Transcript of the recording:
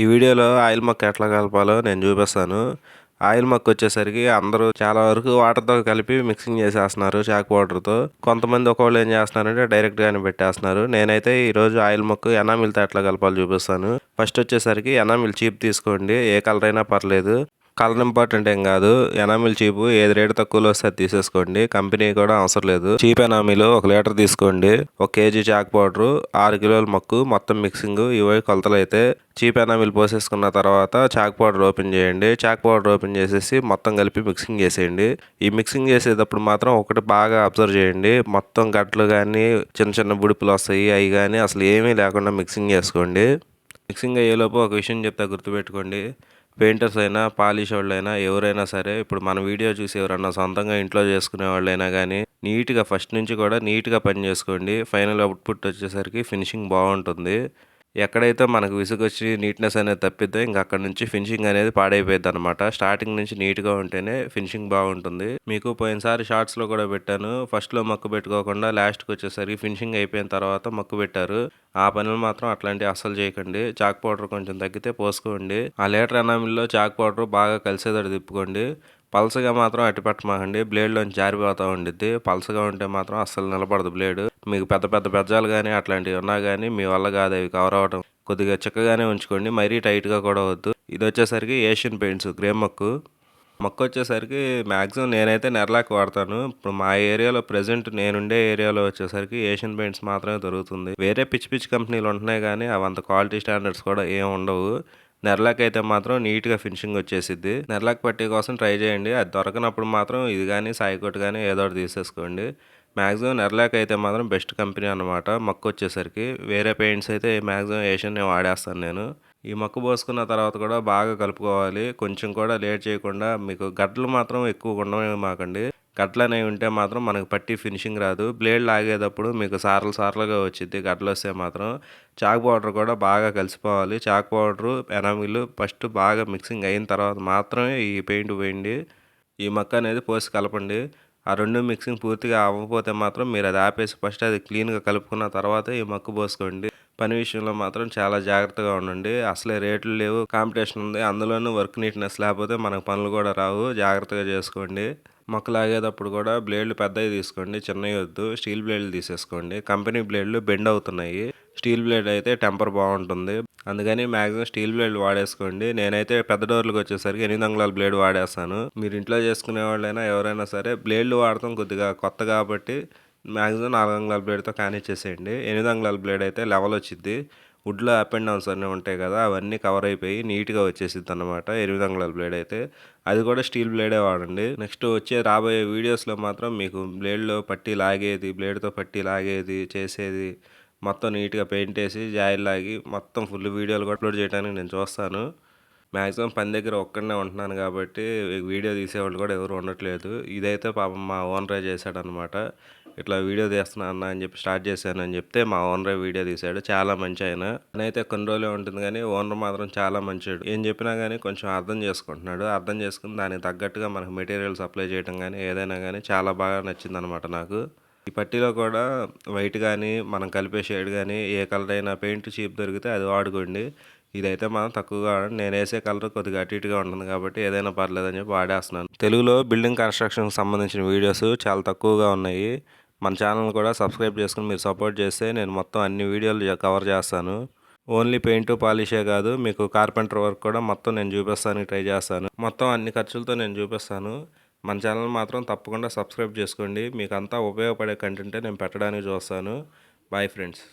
ఈ వీడియోలో ఆయిల్ మొక్క ఎట్లా కలపాలో నేను చూపిస్తాను. ఆయిల్ మొక్క వచ్చేసరికి అందరూ చాలా వరకు వాటర్తో కలిపి మిక్సింగ్ చేసేస్తున్నారు చాక్ పౌడర్తో కొంతమంది ఒకళ్ళు ఏం చేస్తున్నారంటే డైరెక్ట్గానే పెట్టేస్తున్నారు. నేనైతే ఈరోజు ఆయిల్ మొక్క ఎనామిల్తో ఎట్లా కలపాలో చూపిస్తాను. ఫస్ట్ వచ్చేసరికి ఎనామిల్ చీప్ తీసుకోండి. ఏ కలర్ అయినా పర్లేదు. కలర్ ఇంపార్టెంట్ ఏం కాదు. ఎనామిల్ చీపు ఏది రేటు తక్కువలో వస్తే అది తీసేసుకోండి. కంపెనీ కూడా అవసరం లేదు. చీప్ ఎనామిలు ఒక లీటర్ తీసుకోండి. ఒక కేజీ చాక్ పౌడర్ ఆరు కిలోల మొక్కు మొత్తం మిక్సింగ్ ఇవి కొలతలు అయితే చీప్ ఎనామిల్ పోసేసుకున్న తర్వాత చాక్ పౌడర్ ఓపెన్ చేయండి. చాక్ పౌడర్ ఓపెన్ చేసేసి మొత్తం కలిపి మిక్సింగ్ చేసేయండి. ఈ మిక్సింగ్ చేసేటప్పుడు మాత్రం ఒకటి బాగా అబ్జర్వ్ చేయండి. మొత్తం గట్లు కానీ చిన్న చిన్న బుడిపులు వస్తాయి అవి కానీ అసలు ఏమీ లేకుండా మిక్సింగ్ చేసుకోండి. మిక్సింగ్ అయ్యేలోపు ఒక విషయం చెప్తా గుర్తుపెట్టుకోండి. పెయింటర్స్ అయినా పాలిష్ వాళ్ళైనా ఎవరైనా సరే ఇప్పుడు మన వీడియో చూసి ఎవరన్నా సొంతంగా ఇంట్లో చేసుకునే వాళ్ళైనా కానీ నీట్గా ఫస్ట్ నుంచి కూడా నీట్గా పని చేసుకోండి. ఫైనల్ అవుట్పుట్ వచ్చేసరికి ఫినిషింగ్ బాగుంటుంది. ఎక్కడైతే మనకు విసుగొచ్చి నీట్నెస్ అనేది తప్పిద్దో ఇంకా అక్కడ నుంచి ఫినిషింగ్ అనేది పాడైపోయింది అనమాట స్టార్టింగ్ నుంచి నీట్గా ఉంటేనే ఫినిషింగ్ బాగుంటుంది. మీకు పోయినసారి షార్ట్స్లో కూడా పెట్టాను. ఫస్ట్లో మక్కు పెట్టుకోకుండా లాస్ట్కి వచ్చేసరికి ఫినిషింగ్ అయిపోయిన తర్వాత మక్కు పెట్టారు. ఆ పనులు మాత్రం అట్లాంటివి అస్సలు చేయకండి. చాక్ పౌడర్ కొంచెం తగ్గితే పోసుకోండి. ఆ లీటర్ ఎనామిల్లో చాక్ పౌడర్ బాగా కలిసేదడు తిప్పుకోండి. పలసగా మాత్రం అట్టి పెట్టమాకండి బ్లేడ్లోంచి జారిపోతూ ఉండిద్ది. పలసగా ఉంటే మాత్రం అస్సలు నిలబడదు బ్లేడ్ మీకు పెద్ద పెద్ద పెజ్జాలు కానీ అట్లాంటివి ఉన్నా కానీ మీ వల్ల కాదు. అవి కవర్ అవ్వడం కొద్దిగా చిక్కగానే ఉంచుకోండి. మరీ టైట్గా కూడా వద్దు. ఇది వచ్చేసరికి ఏషియన్ పెయింట్స్ గ్రే మొక్కు. మొక్క వచ్చేసరికి మ్యాక్సిమం నేనైతే నెరలాక్ వాడతాను. ఇప్పుడు మా ఏరియాలో ప్రజెంట్ నేనుండే ఏరియాలో వచ్చేసరికి ఏషియన్ పెయింట్స్ మాత్రమే దొరుకుతుంది. వేరే పిచ్చి పిచ్చి కంపెనీలు ఉంటున్నాయి కానీ అవి అంత క్వాలిటీ స్టాండర్డ్స్ కూడా ఏం ఉండవు. నెర్లాక్ అయితే మాత్రం నీట్గా ఫినిషింగ్ వచ్చేసిద్ది. నెర్లాక్ పట్టీ కోసం ట్రై చేయండి. అది దొరకనప్పుడు మాత్రం ఇది కానీ సాయికోట్ కానీ ఏదో ఒకటి తీసేసుకోండి. మ్యాక్సిమం నెర్లాక్ అయితే మాత్రం బెస్ట్ కంపెనీ అనమాట మక్కు వచ్చేసరికి వేరే పెయింట్స్ అయితే మ్యాక్సిమం ఏషియన్ వాడేస్తాను నేను. ఈ మక్కు పోసుకున్న తర్వాత కూడా బాగా కలుపుకోవాలి. కొంచెం కూడా లేట్ చేయకుండా మీకు గడ్డలు మాత్రం ఎక్కువ ఉండమే మాకండి. గడ్డలు అనేవి ఉంటే మాత్రం మనకు పట్టి ఫినిషింగ్ రాదు. బ్లేడ్ లాగేటప్పుడు మీకు సార్లు సార్లుగా వచ్చింది గడ్డలు వస్తే మాత్రం. చాక్ పౌడర్ కూడా బాగా కలిసిపోవాలి. చాక్ పౌడరు ఎనామిల్ ఫస్ట్ బాగా మిక్సింగ్ అయిన తర్వాత మాత్రమే ఈ పెయింట్ వేయండి ఈ మక్క అనేది పోసి కలపండి. ఆ రెండు మిక్సింగ్ పూర్తిగా అవ్వకపోతే మాత్రం మీరు అది ఆపేసి ఫస్ట్ అది క్లీన్గా కలుపుకున్న తర్వాత ఈ మక్కు పోసుకోండి. పని విషయంలో మాత్రం చాలా జాగ్రత్తగా ఉండండి. అసలే రేట్లు లేవు కాంపిటీషన్ ఉంది అందులోనూ వర్క్ నీట్నెస్ లేకపోతే మనకు పనులు కూడా రావు. జాగ్రత్తగా చేసుకోండి. మొక్క లాగేటప్పుడు కూడా బ్లేడ్లు పెద్దవి తీసుకోండి చిన్నవి వద్దు. స్టీల్ బ్లేడ్లు తీసేసుకోండి. కంపెనీ బ్లేడ్లు బెండ్ అవుతున్నాయి. స్టీల్ బ్లేడ్ అయితే టెంపర్ బాగుంటుంది. అందుకని మ్యాక్సిమం స్టీల్ బ్లేడ్ వాడేసుకోండి. నేనైతే పెద్ద డోర్లకు వచ్చేసరికి ఎనిమిది అంగుళాల బ్లేడ్ వాడేస్తాను. మీరు ఇంట్లో చేసుకునే వాళ్ళైనా ఎవరైనా సరే బ్లేడ్లు వాడతాం కొద్దిగా కొత్త కాబట్టి మ్యాక్సిమం నాలుగు అంగుళాల బ్లేడ్తో కానిచ్చేసేయండి. ఎనిమిది అంగుళాల బ్లేడ్ అయితే లెవెల్ వచ్చింది వుడ్లో అప్ అండ్ డౌన్స్ అన్నీ ఉంటాయి కదా అవన్నీ కవర్ అయిపోయి నీట్గా వచ్చేసిద్ది అనమాట ఎనిమిది అంగుళాల బ్లేడ్ అయితే. అది కూడా స్టీల్ బ్లేడే వాడండి. నెక్స్ట్ వచ్చే రాబోయే వీడియోస్లో మాత్రం మీకు బ్లేడ్లో పట్టి లాగేది బ్లేడ్తో పట్టి లాగేది చేసేది మొత్తం నీట్గా పెయింట్ వేసి జాయిల్ లాగి మొత్తం ఫుల్ వీడియోలు కూడా అప్లోడ్ చేయడానికి నేను చూస్తాను. మ్యాక్సిమం పని దగ్గర ఒక్కడనే ఉంటున్నాను కాబట్టి వీడియో తీసేవాళ్ళు కూడా ఎవరు ఉండట్లేదు. ఇదైతే పాపం మా ఓనరే చేశాడనమాట. ఇట్లా వీడియో తీస్తున్నా అన్న అని చెప్పి స్టార్ట్ చేశాను అని చెప్తే మా ఓనరే వీడియో తీశాడు. చాలా మంచి ఆయన. అయితే కొన్ని రోజులే ఉంటుంది కానీ ఓనర్ మాత్రం చాలా మంచివాడు ఏం చెప్పినా కానీ కొంచెం అర్థం చేసుకుంటున్నాడు. అర్థం చేసుకుని దానికి తగ్గట్టుగా మనకు మెటీరియల్ సప్లై చేయడం కానీ ఏదైనా కానీ చాలా బాగా నచ్చింది అనమాట నాకు. ఈ పట్టీలో కూడా వైట్ కానీ మనం కలిపే షేడ్ కానీ ఏ కలర్ అయినా పెయింట్ చీప్ దొరికితే అది వాడుకోండి. ఇదైతే మనం తక్కువగా నేను వేసే కలర్ కొద్దిగా అటు ఇటుగా ఉంటుంది కాబట్టి ఏదైనా పర్లేదని చెప్పి వాడేస్తున్నాను. తెలుగులో బిల్డింగ్ కన్స్ట్రక్షన్కి సంబంధించిన వీడియోస్ చాలా తక్కువగా ఉన్నాయి. మన ఛానల్ కూడా సబ్స్క్రైబ్ చేసుకుని మీరు సపోర్ట్ చేస్తే నేను మొత్తం అన్ని వీడియోలు కవర్ చేస్తాను. ఓన్లీ పెయింట్ పాలిషే కాదు మీకు కార్పెంటర్ వర్క్ కూడా మొత్తం నేను చూపిస్తానికి ట్రై చేస్తాను. మొత్తం అన్ని ఖర్చులతో నేను చూపిస్తాను. మన ఛానల్ మాత్రం తప్పకుండా సబ్స్క్రైబ్ చేసుకోండి. మీకు అంతా ఉపయోగపడే కంటెంటే నేను పెట్టడానికి చూస్తాను. Bye friends